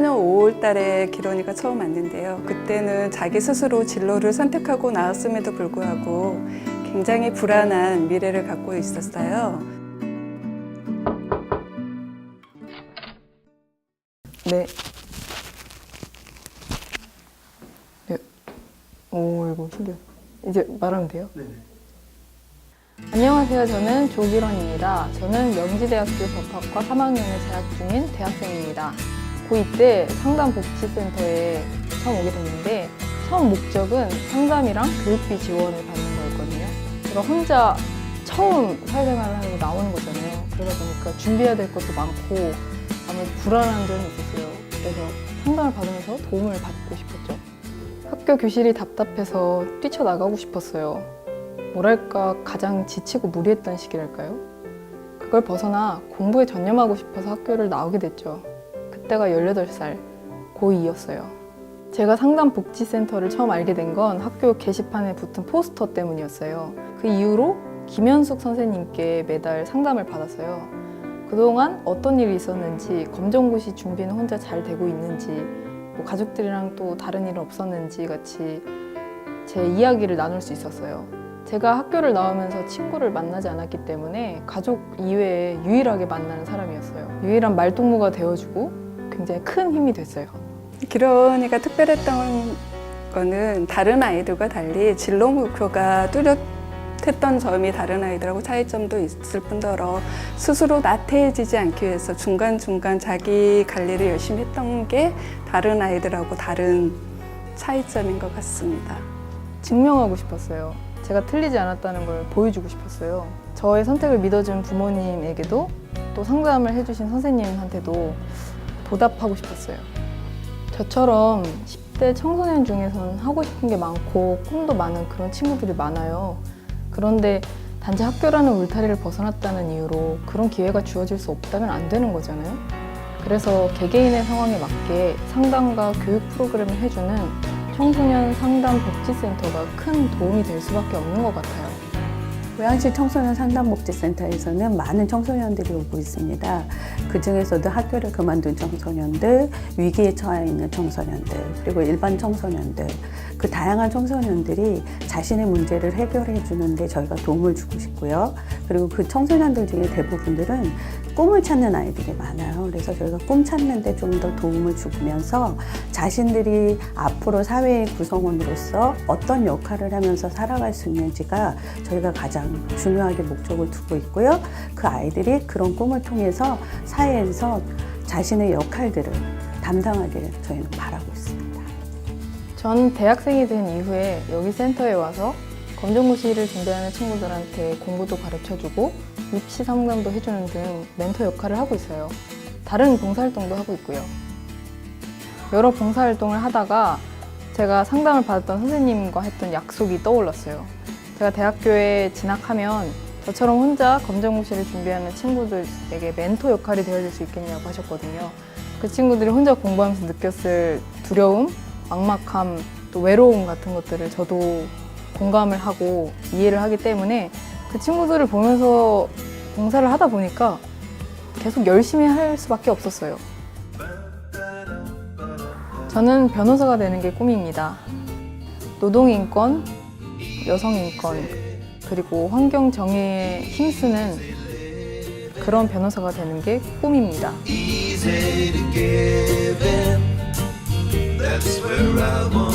2014년 5월 달에 기론이가 처음 왔는데요. 그때는 자기 스스로 진로를 선택하고 나왔음에도 불구하고 굉장히 불안한 미래를 갖고 있었어요. 네. 네. 오, 이거 신기해. 이제 말하면 돼요? 네. 안녕하세요. 저는 조기런입니다. 저는 명지대학교 법학과 3학년에 재학 중인 대학생입니다. 고2 때 상담복지센터에 처음 오게 됐는데 처음 목적은 상담이랑 교육비 지원을 받는 거였거든요. 제가 혼자 처음 사회생활을 하려고 나오는 거잖아요. 그러다 보니까 준비해야 될 것도 많고 아무래도 불안한 점이 있었어요. 그래서 상담을 받으면서 도움을 받고 싶었죠. 학교 교실이 답답해서 뛰쳐나가고 싶었어요. 뭐랄까 가장 지치고 무리했던 시기랄까요? 그걸 벗어나 공부에 전념하고 싶어서 학교를 나오게 됐죠. 그때가 18살, 고2였어요. 제가 상담복지센터를 처음 알게 된 건 학교 게시판에 붙은 포스터 때문이었어요. 그 이후로 김현숙 선생님께 매달 상담을 받았어요. 그동안 어떤 일이 있었는지, 검정고시 준비는 혼자 잘 되고 있는지, 뭐 가족들이랑 또 다른 일은 없었는지 같이 제 이야기를 나눌 수 있었어요. 제가 학교를 나오면서 친구를 만나지 않았기 때문에 가족 이외에 유일하게 만나는 사람이었어요. 유일한 말동무가 되어주고 굉장히 큰 힘이 됐어요. 기론이가 특별했던 거는 다른 아이들과 달리 진로 목표가 뚜렷했던 점이 다른 아이들하고 차이점도 있을 뿐더러 스스로 나태해지지 않기 위해서 중간중간 자기 관리를 열심히 했던 게 다른 아이들하고 다른 차이점인 것 같습니다. 증명하고 싶었어요. 제가 틀리지 않았다는 걸 보여주고 싶었어요. 저의 선택을 믿어준 부모님에게도 또 상담을 해주신 선생님한테도 보답하고 싶었어요. 저처럼 10대 청소년 중에선 하고 싶은 게 많고 꿈도 많은 그런 친구들이 많아요. 그런데 단지 학교라는 울타리를 벗어났다는 이유로 그런 기회가 주어질 수 없다면 안 되는 거잖아요. 그래서 개개인의 상황에 맞게 상담과 교육 프로그램을 해주는 청소년 상담 복지센터가 큰 도움이 될 수밖에 없는 것 같아요. 고양시 청소년 상담복지센터에서는 많은 청소년들이 오고 있습니다. 그 중에서도 학교를 그만둔 청소년들, 위기에 처해 있는 청소년들, 그리고 일반 청소년들, 그 다양한 청소년들이 자신의 문제를 해결해 주는데 저희가 도움을 주고 싶고요. 그리고 그 청소년들 중에 대부분들은 꿈을 찾는 아이들이 많아요. 그래서 저희가 꿈 찾는데 좀 더 도움을 주면서 자신들이 앞으로 사회의 구성원으로서 어떤 역할을 하면서 살아갈 수 있는지가 저희가 가장 중요하게 목적을 두고 있고요. 그 아이들이 그런 꿈을 통해서 사회에서 자신의 역할들을 담당하기를 저희는 바라고 있습니다. 전 대학생이 된 이후에 여기 센터에 와서 검정고시를 준비하는 친구들한테 공부도 가르쳐주고 입시 상담도 해주는 등 멘토 역할을 하고 있어요. 다른 봉사활동도 하고 있고요. 여러 봉사활동을 하다가 제가 상담을 받았던 선생님과 했던 약속이 떠올랐어요. 제가 대학교에 진학하면 저처럼 혼자 검정고시를 준비하는 친구들에게 멘토 역할이 되어줄 수 있겠냐고 하셨거든요. 그 친구들이 혼자 공부하면서 느꼈을 두려움, 막막함, 또 외로움 같은 것들을 저도 공감을 하고 이해를 하기 때문에 그 친구들을 보면서 봉사를 하다 보니까 계속 열심히 할 수밖에 없었어요. 저는 변호사가 되는 게 꿈입니다. 노동인권, 여성인권, 그리고 환경정의에 힘쓰는 그런 변호사가 되는 게 꿈입니다. want